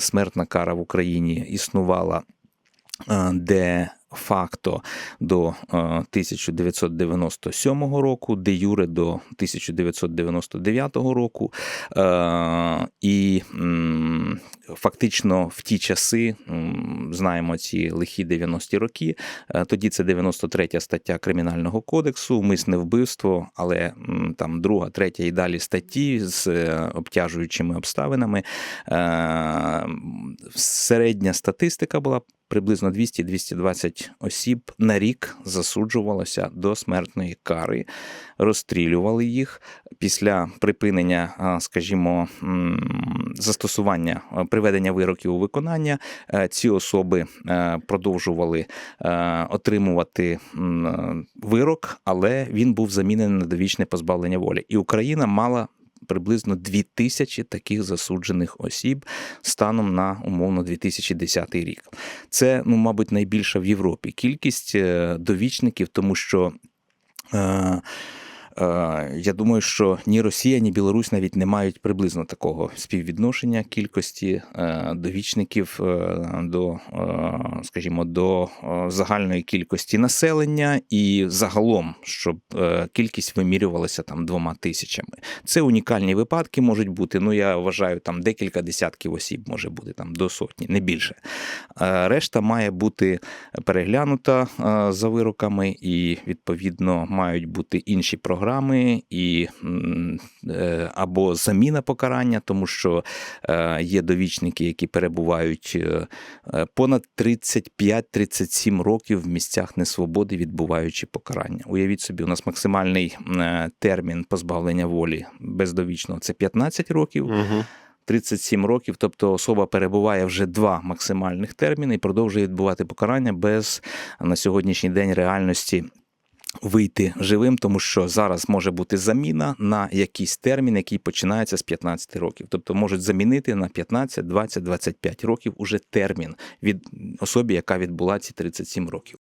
смертна кара в Україні існувала е, де факто до е, 1997 року, де юре до 1999 року. Е, І фактично в ті часи знаємо ці лихі 90-ті роки. е, Тоді це 93 стаття Кримінального кодексу, мисне вбивство, але там друга, третя і далі статті з е, обтяжуючими обставинами. Е, Середня статистика була приблизно 200-220 осіб на рік засуджувалося до смертної кари, розстрілювали їх після припинення, скажімо, застосування приведення вироків у виконання. е, Ці особи е, продовжували е, отримувати вирок, але він був замінений на довічне позбавлення волі. І Україна мала приблизно 2000 таких засуджених осіб станом на умовно 2010 рік. Це, ну, мабуть, найбільша в Європі кількість е, довічників, тому що. Е, Я думаю, що ні Росія, ні Білорусь навіть не мають приблизно такого співвідношення кількості е, довічників е, до, е, скажімо, до е, загальної кількості населення і загалом, щоб е, кількість вимірювалася там двома тисячами. Це унікальні випадки можуть бути. Ну я вважаю, там декілька десятків осіб може бути там до сотні, не більше. Е, Решта має бути переглянута е, за вироками, і відповідно мають бути інші програми і е, або заміна покарання, тому що е, є довічники, які перебувають е, понад 35-37 років в місцях несвободи, відбуваючи покарання. Уявіть собі, у нас максимальний термін позбавлення волі бездовічного це 15 років. Угу. 37 років, тобто особа перебуває вже два максимальних терміни і продовжує відбувати покарання без на сьогоднішній день реальності. Вийти живим, тому що зараз може бути заміна на якийсь термін, який починається з 15 років. Тобто можуть замінити на 15, 20, 25 років уже термін від особі, яка відбула ці 37 років.